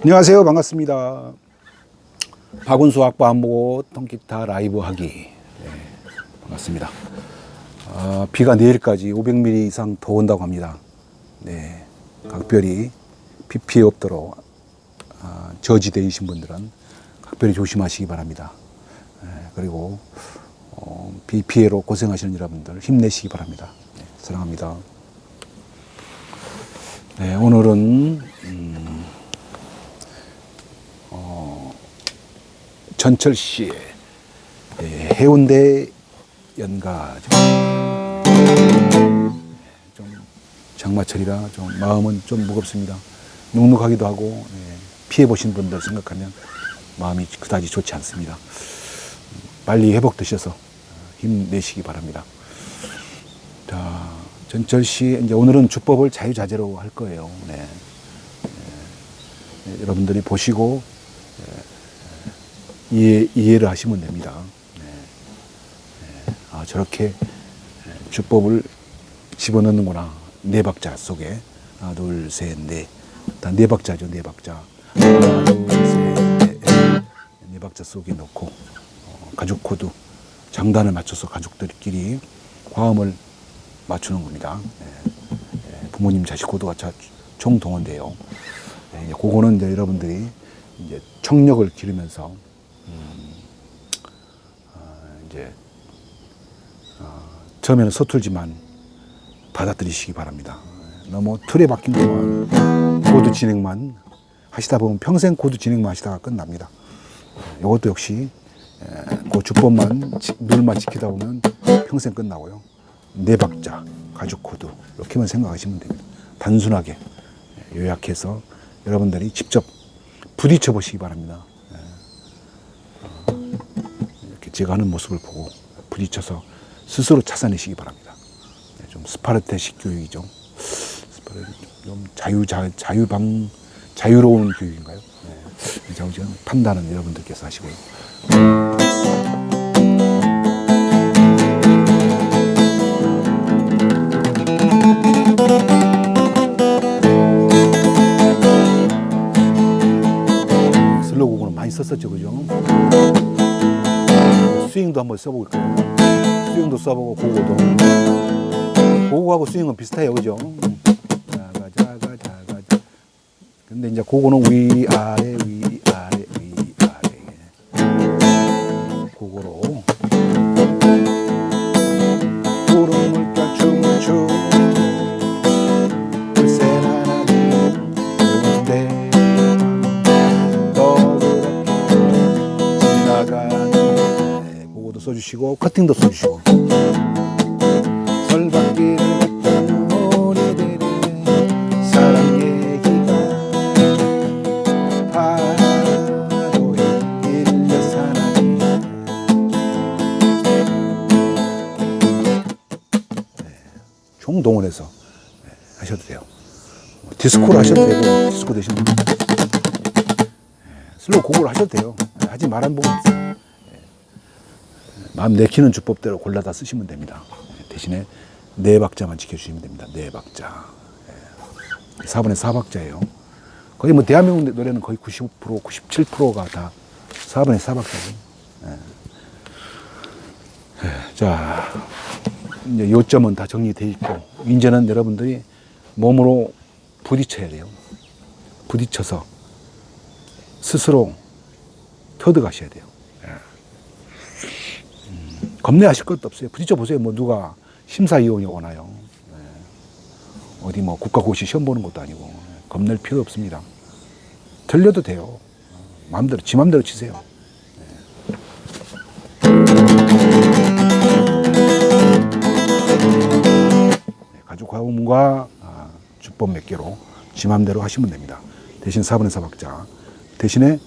안녕하세요. 반갑습니다. 박은수 악보 안 보고 통기타 라이브 하기. 네, 반갑습니다. 아, 비가 내일까지 500mm 이상 더 온다고 합니다. 네, 각별히 비 피해 없도록 아, 저지대이신 분들은 각별히 조심하시기 바랍니다. 네, 그리고 어, 비 피해로 고생하시는 여러분들 힘내시기 바랍니다. 네, 사랑합니다. 네, 오늘은 음, 전철 씨의 예, 해운대 연가죠. 좀 장마철이라 좀 마음은 좀 무겁습니다. 눅눅하기도 하고 예, 피해 보신 분들 생각하면 마음이 그다지 좋지 않습니다. 빨리 회복되셔서 힘내시기 바랍니다. 자, 전철 씨 이제 오늘은 주법을 자유자재로 할 거예요. 네. 네, 여러분들이 보시고 이해 를 하시면 됩니다. 네. 네. 아, 저렇게 주법을 집어넣는구나. 네 박자 속에. 하나, 둘, 셋, 넷. 일단 네 박자죠, 네 박자. 하나, 둘, 셋, 넷. 네 박자 속에 넣고, 어, 가죽 코드, 장단을 맞춰서 가족들끼리 화음을 맞추는 겁니다. 네. 네, 부모님 자식 코드가 자- 총동원돼요. 네, 이제 그거는 이제 여러분들이 이제 청력을 기르면서 이제 어, 처음에는 서툴지만 받아들이시기 바랍니다. 너무 틀에 박힌 것만 코드 진행만 하시다 보면 평생 코드 진행만 하시다가 끝납니다. 이것도 역시 에, 그 주법만 지- 룰만 지키다 보면 평생 끝나고요. 네 박자 가죽 코드 이렇게만 생각하시면 됩니다. 단순하게 예, 요약해서 여러분들이 직접 부딪혀 보시기 바랍니다. 제가 하는 모습을 보고 부딪혀서 스스로 찾아내시기 바랍니다. 네, 좀 스파르타식 교육이죠. 좀 자유 자, 자유방 자유로운 교육인가요? 네. 자우지간 판단은 여러분들께서 하시고요. 슬로우곡은 많이 썼었죠, 그죠? 스윙도 한번 써볼까요? 스윙도 써보고 고고도 고고하고 스윙은 비슷해요 그죠? 자. 근데 이제 고고는 위 아래 써주시고 커팅도 써주시고. 설방길을 걷던 우리들의 사랑 얘기가 파도에 일려 사라지 총동원해서 네, 하셔도 돼요. 뭐 디스코로 하셔도 되고 디스코 대신 네, 슬로우 곡으로 하셔도 돼요. 네, 하지 말한 부분 있어요 마음 내키는 주법대로 골라다 쓰시면 됩니다. 예, 대신에 네 박자만 지켜주시면 됩니다. 네 박자. 4분의 4박자예요. 거의 뭐 대한민국 노래는 거의 95%, 97%가 다 4분의 4박자죠. 예. 자, 이제 요점은 다 정리되어 있고, 이제는 여러분들이 몸으로 부딪혀야 돼요. 부딪혀서 스스로 터득하셔야 돼요. 겁내하실 것도 없어요. 부딪혀 보세요. 뭐 누가 심사위원이 오나요? 네. 어디 뭐 국가고시 시험 보는 것도 아니고 겁낼 필요 없습니다. 들려도 돼요. 마음대로 지 마음대로 치세요. 네, 가족 화음과 아, 주법 몇 개로 지 마음대로 하시면 됩니다. 대신 4분의 4박자. 대신에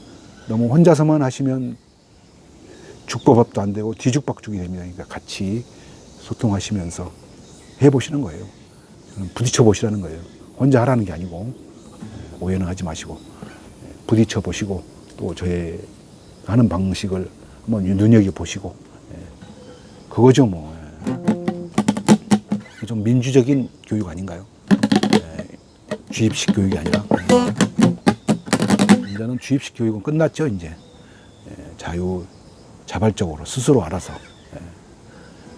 너무 혼자서만 하시면 죽법합도 안 되고 뒤죽박죽이 됩니다. 그러니까 같이 소통하시면서 해보시는 거예요. 부딪혀 보시라는 거예요. 혼자 하라는 게 아니고 오해는 하지 마시고 부딪혀 보시고 또 저의 하는 방식을 한번 눈여겨 보시고 그거죠 뭐. 좀 민주적인 교육 아닌가요? 주입식 교육이 아니라 이제는 주입식 교육은 끝났죠, 이제. 예, 자유, 자발적으로 스스로 알아서 예,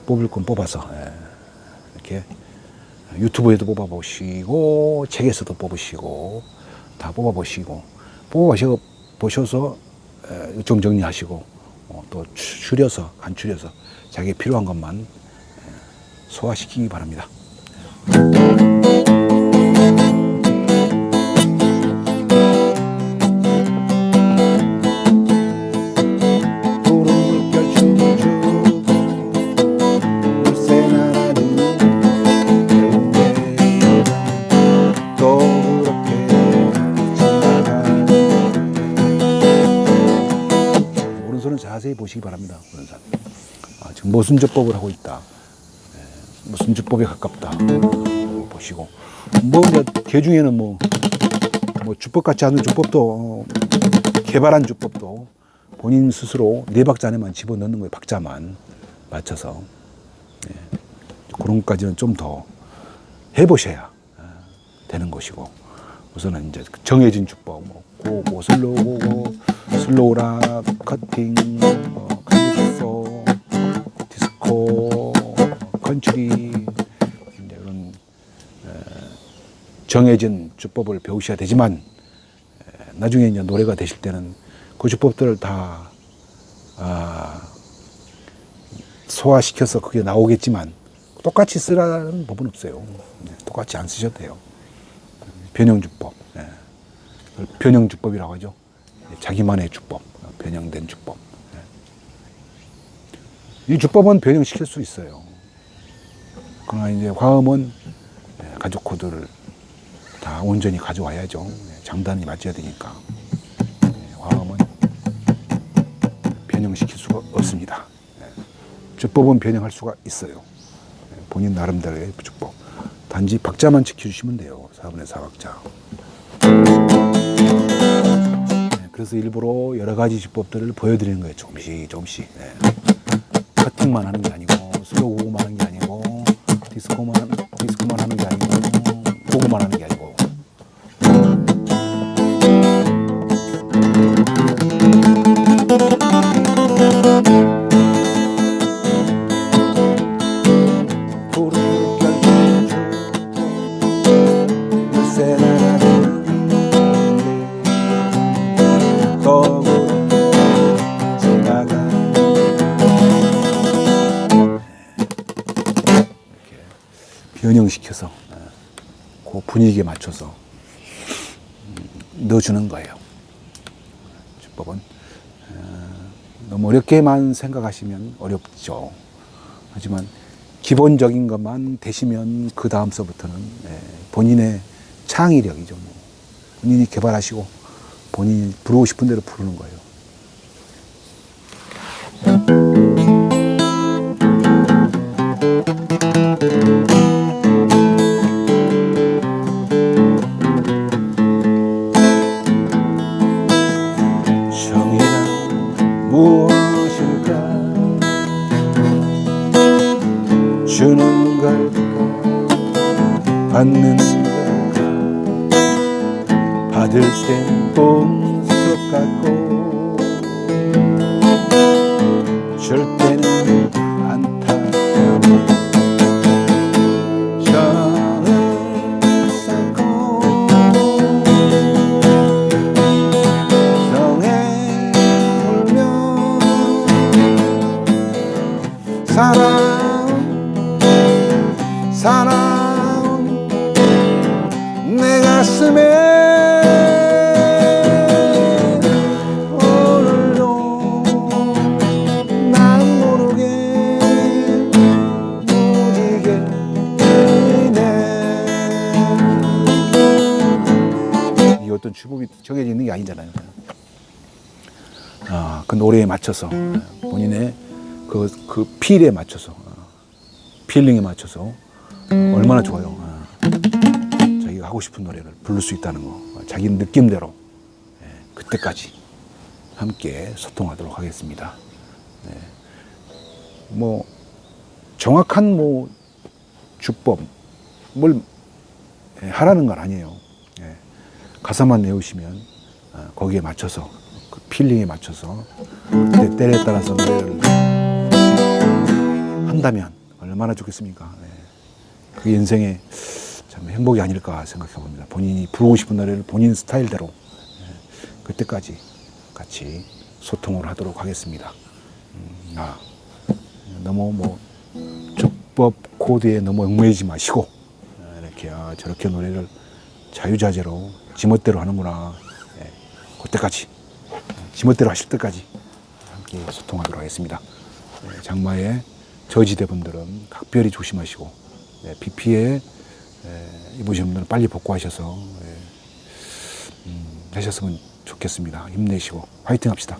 뽑을 건 뽑아서 예, 이렇게 유튜브에도 뽑아보시고 책에서도 뽑으시고 다 뽑아보시고 뽑아보시고 보셔서 에, 좀 정리하시고 어, 또 추- 추려서 간추려서 자기에 필요한 것만 에, 소화시키기 바랍니다. 자세히 보시기 바랍니다. 오른손. 아, 지금 무슨 주법을 하고 있다. 예, 무슨 주법에 가깝다. 어, 보시고 뭐 이제 개 중에는 뭐, 뭐 주법 같지 않은 주법도 어, 개발한 주법도 본인 스스로 네 박자 안에만 집어넣는 거예요. 박자만 맞춰서 예, 그런 것까지는 좀 더 해보셔야 아, 되는 것이고 우선은 이제 그 정해진 주법 뭐 고고 슬로우 고고 슬로우락 커팅 뭐 칼립소 디스코 그런 에, 정해진 주법을 배우셔야 되지만 에, 나중에 이제 노래가 되실 때는 그 주법들을 다 아, 소화시켜서 그게 나오겠지만 똑같이 쓰라는 법은 없어요. 네, 똑같이 안 쓰셔도 돼요. 변형주법, 예. 그걸 변형주법이라고 하죠. 예, 자기만의 주법, 어, 변형된 주법. 예. 이 주법은 변형시킬 수 있어요. 그러나 이제 화음은 예, 가족 코드를 다 온전히 가져와야죠. 예, 장단이 맞아야 되니까. 예, 화음은 변형시킬 수가 없습니다. 예. 주법은 변형할 수가 있어요. 예, 본인 나름대로의 주법. 단지 박자만 지켜주시면 돼요. 4분의 4박자. 네, 그래서 일부러 여러 가지 주법들을 보여드리는 거예요. 조금씩 조금씩. 네. 커팅만 하는 게 아니고 슬로우만 하는 게 아니고 디스코만 디스코만 하는 게 아니고 고고만 하는 게 아니고 변형시켜서 어, 그 분위기에 맞춰서 음, 넣어주는 거예요. 주법은 어, 너무 어렵게만 생각하시면 어렵죠. 하지만 기본적인 것만 되시면 그 다음서부터는 예, 본인의 창의력이죠. 뭐. 본인이 개발하시고 본인이 부르고 싶은 대로 부르는 거예요. 받는 받을 땐 봉석 같고 줄 때는 안타까워. 정을 쌓고 정에 울며 사랑 사랑 내 가슴에 오늘도 난 모르게 무지개 네이 어떤 주법이 정해져 있는 게 아니잖아요. 아, 그 노래에 맞춰서 본인의 그, 그 필에 맞춰서 어, 필링에 맞춰서 얼마나 좋아요. 아, 하고 싶은 노래를 부를 수 있다는 거, 자기 느낌대로 예, 그때까지 함께 소통하도록 하겠습니다. 네. 뭐 정확한 뭐 주법 뭘 예, 하라는 건 아니에요. 예, 가사만 외우시면 어, 거기에 맞춰서 그 필링에 맞춰서 때, 때에 따라서 노래를 한다면 얼마나 좋겠습니까? 네. 그 인생의 참 행복이 아닐까 생각해 봅니다. 본인이 부르고 싶은 노래를 본인 스타일대로 예, 그때까지 같이 소통을 하도록 하겠습니다. 음, 아, 너무 뭐 주법 코드에 너무 얽매이지 마시고 아, 이렇게 아, 저렇게 노래를 자유자재로 지멋대로 하는구나. 예, 그때까지 지멋대로 하실 때까지 함께 소통하도록 하겠습니다. 예, 장마의 저지대 분들은 각별히 조심하시고 예, 비 피해 예, 입으신 분들은 빨리 복구하셔서 예, 음, 하셨으면 좋겠습니다. 힘내시고 화이팅 합시다.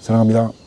사랑합니다.